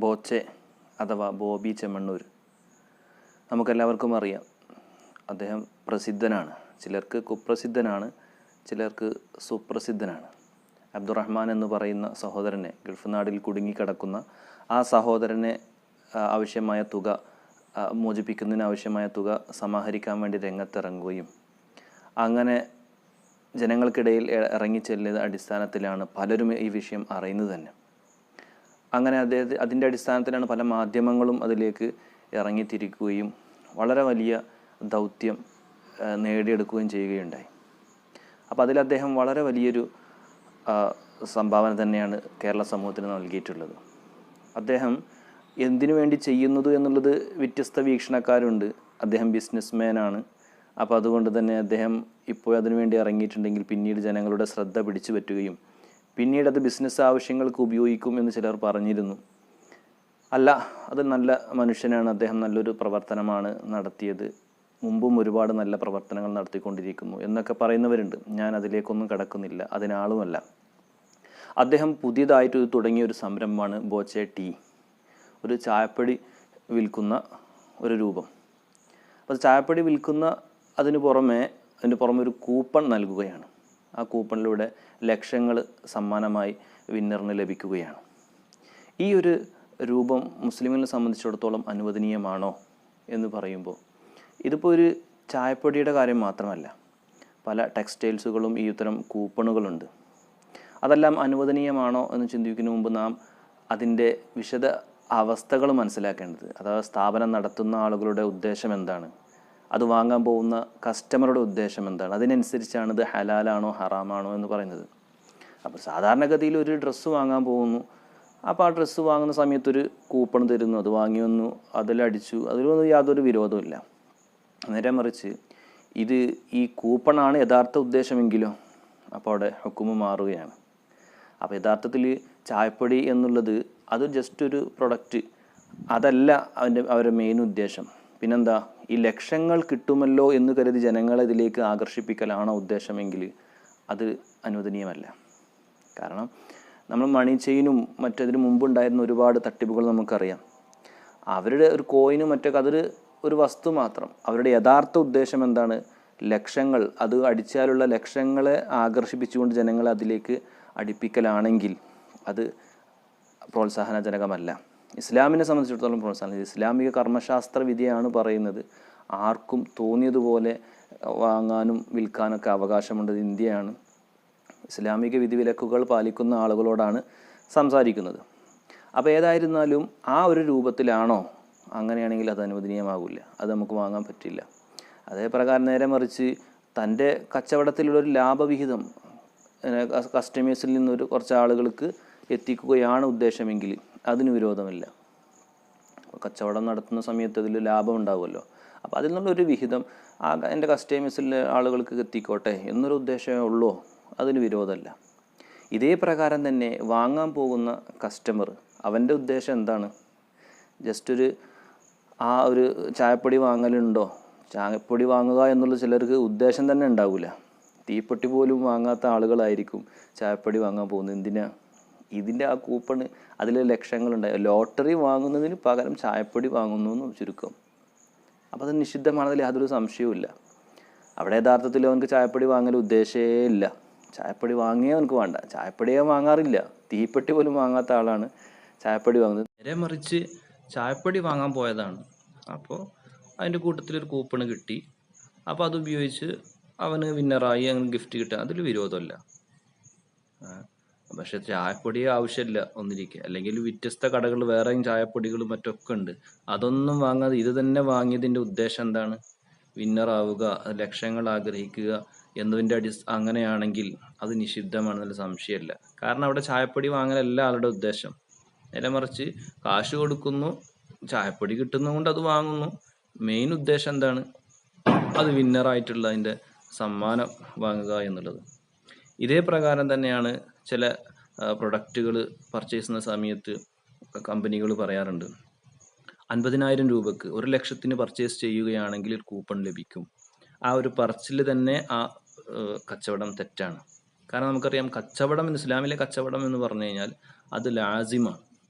ബോച്ചെ അഥവാ ബോബി ചെമ്മണ്ണൂർ നമുക്കെല്ലാവർക്കും അറിയാം. അദ്ദേഹം പ്രസിദ്ധനാണ്. ചിലർക്ക് കുപ്രസിദ്ധനാണ് ചിലർക്ക് സുപ്രസിദ്ധനാണ്. അബ്ദുറഹ്മാൻ എന്ന് പറയുന്ന സഹോദരനെ ഗൾഫ് നാടിൽ കുടുങ്ങിക്കിടക്കുന്ന ആ സഹോദരനെ ആവശ്യമായ തുക മോചിപ്പിക്കുന്നതിന് ആവശ്യമായ തുക സമാഹരിക്കാൻ വേണ്ടി രംഗത്തിറങ്ങുകയും അങ്ങനെ ജനങ്ങൾക്കിടയിൽ ഇ- ഇറങ്ങിച്ചെല്ലുന്ന അടിസ്ഥാനത്തിലാണ് പലരും ഈ വിഷയം അറിയുന്നത് തന്നെ. അങ്ങനെ അദ്ദേഹത്തെ അതിന്റെ അടിസ്ഥാനത്തിലാണ് പല മാധ്യമങ്ങളും അതിലേക്ക് ഇറങ്ങിത്തിരിക്കുകയും വളരെ വലിയ ദൗത്യം നേടിയെടുക്കുകയും ചെയ്യുകയുണ്ടായി. അപ്പോൾ അതിൽ അദ്ദേഹം വളരെ വലിയൊരു സംഭാവന തന്നെയാണ് കേരള സമൂഹത്തിന് നൽകിയിട്ടുള്ളത്. അദ്ദേഹം എന്തിനു വേണ്ടി ചെയ്യുന്നത് എന്നുള്ളത് വ്യത്യസ്ത വീക്ഷണക്കാരുണ്ട്. അദ്ദേഹം ബിസിനസ്മാനാണ് അപ്പോൾ അതുകൊണ്ട് തന്നെ അദ്ദേഹം ഇപ്പോൾ അതിനുവേണ്ടി ഇറങ്ങിയിട്ടുണ്ടെങ്കിൽ പിന്നീട് ജനങ്ങളുടെ ശ്രദ്ധ പിടിച്ചു പറ്റുകയും പിന്നീട് അത് ബിസിനസ് ആവശ്യങ്ങൾക്ക് ഉപയോഗിക്കും എന്ന് ചിലർ പറഞ്ഞിരുന്നു. അല്ല അത് നല്ല മനുഷ്യനാണ്. അദ്ദേഹം നല്ലൊരു പ്രവർത്തനമാണ് നടത്തിയത്. മുമ്പും ഒരുപാട് നല്ല പ്രവർത്തനങ്ങൾ നടത്തിക്കൊണ്ടിരിക്കുന്നു എന്നൊക്കെ പറയുന്നവരുണ്ട്. ഞാൻ അതിലേക്കൊന്നും കടക്കുന്നില്ല. അതിനാളുമല്ല. അദ്ദേഹം പുതിയതായിട്ട് തുടങ്ങിയ ഒരു സംരംഭമാണ് ബോച്ചെ ടീ. ഒരു ചായപ്പൊടി വിൽക്കുന്ന ഒരു രൂപം. അപ്പോൾ ചായപ്പൊടി വിൽക്കുന്ന അതിന് പുറമെ അതിന് പുറമെ ഒരു കൂപ്പൺ നൽകുകയാണ്. ആ കൂപ്പണിലൂടെ ലക്ഷങ്ങൾ സമ്മാനമായി വിന്നറിന് ലഭിക്കുകയാണ്. ഈ ഒരു രൂപം മുസ്ലിമിനെ സംബന്ധിച്ചിടത്തോളം അനുവദനീയമാണോ എന്ന് പറയുമ്പോൾ ഇതിപ്പോൾ ഒരു ചായപ്പൊടിയുടെ കാര്യം മാത്രമല്ല. പല ടെക്സ്റ്റൈൽസുകളും ഈ ഇത്തരം കൂപ്പണുകളുണ്ട്. അതെല്ലാം അനുവദനീയമാണോ എന്ന് ചിന്തിക്കുന്ന മുമ്പ് നാം അതിന്റെ വിശദ അവസ്ഥകൾ മനസ്സിലാക്കേണ്ടത്. അഥവാ സ്ഥാപനം നടത്തുന്ന ആളുകളുടെ ഉദ്ദേശം എന്താണ്? അത് വാങ്ങാൻ പോകുന്ന കസ്റ്റമറുടെ ഉദ്ദേശം എന്താണ്? അതിനനുസരിച്ചാണ് ഇത് ഹലാലാണോ ഹറാമാണോ എന്ന് പറയുന്നത്. അപ്പോൾ സാധാരണഗതിയിൽ ഒരു ഡ്രസ്സ് വാങ്ങാൻ പോകുന്നു. അപ്പോൾ ആ ഡ്രസ്സ് വാങ്ങുന്ന സമയത്തൊരു കൂപ്പൺ തരുന്നു. അത് വാങ്ങി വന്നു അതിലടിച്ചു അതിലൊന്നും യാതൊരു വിരോധമില്ല നേരെ മറിച്ച് ഇത് ഈ കൂപ്പണാണ് യഥാർത്ഥ ഉദ്ദേശമെങ്കിലോ അപ്പോൾ അവിടെ ഹുക്കുമ് മാറുകയാണ്. അപ്പോൾ യഥാർത്ഥത്തിൽ ചായപ്പൊടി എന്നുള്ളത് അത് ജസ്റ്റ് ഒരു പ്രൊഡക്റ്റ് അതല്ല അവന്റെ അവരുടെ മെയിൻ ഉദ്ദേശം. പിന്നെന്താ? ഈ ലക്ഷങ്ങൾ കിട്ടുമല്ലോ എന്ന് കരുതി ജനങ്ങളെ ഇതിലേക്ക് ആകർഷിപ്പിക്കലാണോ ഉദ്ദേശമെങ്കിൽ അത് അനുവദനീയമല്ല. കാരണം നമ്മൾ മണി ചെയിനും മറ്റതിന് മുമ്പുണ്ടായിരുന്ന ഒരുപാട് തട്ടിപ്പുകൾ നമുക്കറിയാം. അവരുടെ ഒരു കോയിനും മറ്റൊക്കെ അതൊരു ഒരു വസ്തു മാത്രം. അവരുടെ യഥാർത്ഥ ഉദ്ദേശം എന്താണ്? ലക്ഷങ്ങൾ. അത് അടിച്ചാലുള്ള ലക്ഷങ്ങളെ ആകർഷിപ്പിച്ചുകൊണ്ട് ജനങ്ങളെ അതിലേക്ക് അടുപ്പിക്കലാണെങ്കിൽ അത് പ്രോത്സാഹനജനകമല്ല. ഇസ്ലാമിനെ സംബന്ധിച്ചിടത്തോളം പ്രോത്സാഹനം. ഇസ്ലാമിക കർമ്മശാസ്ത്ര വിധിയാണ് പറയുന്നത്. ആർക്കും തോന്നിയതുപോലെ വാങ്ങാനും വിൽക്കാനൊക്കെ അവകാശമുണ്ട്. ഇന്ത്യയാണ്. ഇസ്ലാമിക വിധിവിലക്കുകൾ പാലിക്കുന്ന ആളുകളോടാണ് സംസാരിക്കുന്നത്. അപ്പോൾ ഏതായിരുന്നാലും ആ ഒരു രൂപത്തിലാണോ അങ്ങനെയാണെങ്കിൽ അത് അനുവദനീയമാകില്ല അത് നമുക്ക് വാങ്ങാൻ പറ്റില്ല. അതേ പ്രകാരം നേരെ മറിച്ച് തന്റെ കച്ചവടത്തിലുള്ള ഒരു ലാഭവിഹിതം കസ്റ്റമേഴ്സിൽ നിന്നൊരു കുറച്ച് ആളുകൾക്ക് എത്തിക്കുകയാണ് ഉദ്ദേശമെങ്കിൽ അതിന് വിരോധമില്ല. കച്ചവടം നടത്തുന്ന സമയത്ത് അതിൽ ലാഭം ഉണ്ടാവുമല്ലോ. അപ്പോൾ അതിൽ നിന്നുള്ളൊരു വിഹിതം ആ എന്റെ കസ്റ്റമേഴ്സിലെ ആളുകൾക്ക് എത്തിക്കോട്ടെ എന്നൊരു ഉദ്ദേശമേ ഉള്ളൂ. അതിന് വിരോധമല്ല. ഇതേ പ്രകാരം തന്നെ വാങ്ങാൻ പോകുന്ന കസ്റ്റമർ അവന്റെ ഉദ്ദേശം എന്താണ്? ജസ്റ്റ് ഒരു ആ ഒരു ചായപ്പൊടി വാങ്ങലുണ്ടോ? ചായപ്പൊടി വാങ്ങുക എന്നുള്ള ചിലർക്ക് ഉദ്ദേശം തന്നെ ഉണ്ടാവില്ല തീപ്പെട്ടി പോലും വാങ്ങാത്ത ആളുകളായിരിക്കും ചായപ്പൊടി വാങ്ങാൻ പോകുന്നത്. എന്തിനാ? ഇതിന്റെ ആ കൂപ്പണ് അതിൽ ലക്ഷങ്ങളുണ്ട്. ലോട്ടറി വാങ്ങുന്നതിന് പകരം ചായപ്പൊടി വാങ്ങുന്നു എന്ന് ചുരുക്കം. അപ്പോൾ അത് നിഷിദ്ധമാണതിൽ യാതൊരു സംശയവുമില്ല അവിടെ യഥാർത്ഥത്തിൽ അവനക്ക് ചായപ്പൊടി വാങ്ങൽ ഉദ്ദേശേ ഇല്ല. ചായപ്പൊടി വാങ്ങിയേ അവനക്ക് വേണ്ട. ചായപ്പൊടിയെ വാങ്ങാറില്ല. തീപ്പെട്ടി പോലും വാങ്ങാത്ത ആളാണ് ചായപ്പൊടി വാങ്ങുന്നത്. നേരെ മറിച്ച് ചായപ്പൊടി വാങ്ങാൻ പോയതാണ്. അപ്പോൾ അതിന്റെ കൂട്ടത്തിൽ ഒരു കൂപ്പൺ കിട്ടി. അപ്പോൾ അത് ഉപയോഗിച്ച് അവന് വിന്നറായി അങ്ങനെ ഗിഫ്റ്റ് കിട്ടുക അതിൽ വിരോധമല്ല. പക്ഷെ ചായപ്പൊടി ആവശ്യമില്ല ഒന്നിരിക്കുക അല്ലെങ്കിൽ വ്യത്യസ്ത കടകൾ വേറെയും ചായപ്പൊടികളും മറ്റൊക്കെ ഉണ്ട്. അതൊന്നും വാങ്ങാതെ ഇത് തന്നെ വാങ്ങിയതിന്റെ ഉദ്ദേശം എന്താണ്? വിന്നറാവുക ലക്ഷ്യങ്ങൾ ആഗ്രഹിക്കുക എന്നതിന്റെ അടി അങ്ങനെയാണെങ്കിൽ അത് നിഷിദ്ധമാണെന്നുള്ള സംശയമില്ല. കാരണം അവിടെ ചായപ്പൊടി വാങ്ങലല്ല ആളുടെ ഉദ്ദേശം. നേരെ മറിച്ച് കാശ് കൊടുക്കുന്നു ചായപ്പൊടി കിട്ടുന്നതുകൊണ്ട് അത് വാങ്ങുന്നു. മെയിൻ ഉദ്ദേശം എന്താണ്? അത് വിന്നറായിട്ടുള്ള അതിന്റെ സമ്മാനം വാങ്ങുക എന്നുള്ളത്. ഇതേ പ്രകാരം തന്നെയാണ് ചില പ്രൊഡക്റ്റുകൾ പർച്ചേസ് ചെയ്യുന്ന സമയത്ത് കമ്പനികൾ പറയാറുണ്ട്. അൻപതിനായിരം രൂപക്ക് ഒരു ലക്ഷത്തിന് പർച്ചേസ് ചെയ്യുകയാണെങ്കിൽ കൂപ്പൺ ലഭിക്കും. ആ ഒരു പറച്ചിൽ തന്നെ ആ കച്ചവടം തെറ്റാണ്. കാരണം നമുക്കറിയാം കച്ചവടം ഇസ്ലാമിലെ കച്ചവടം എന്ന് പറഞ്ഞു കഴിഞ്ഞാൽ അത് ലാസിമാണ്.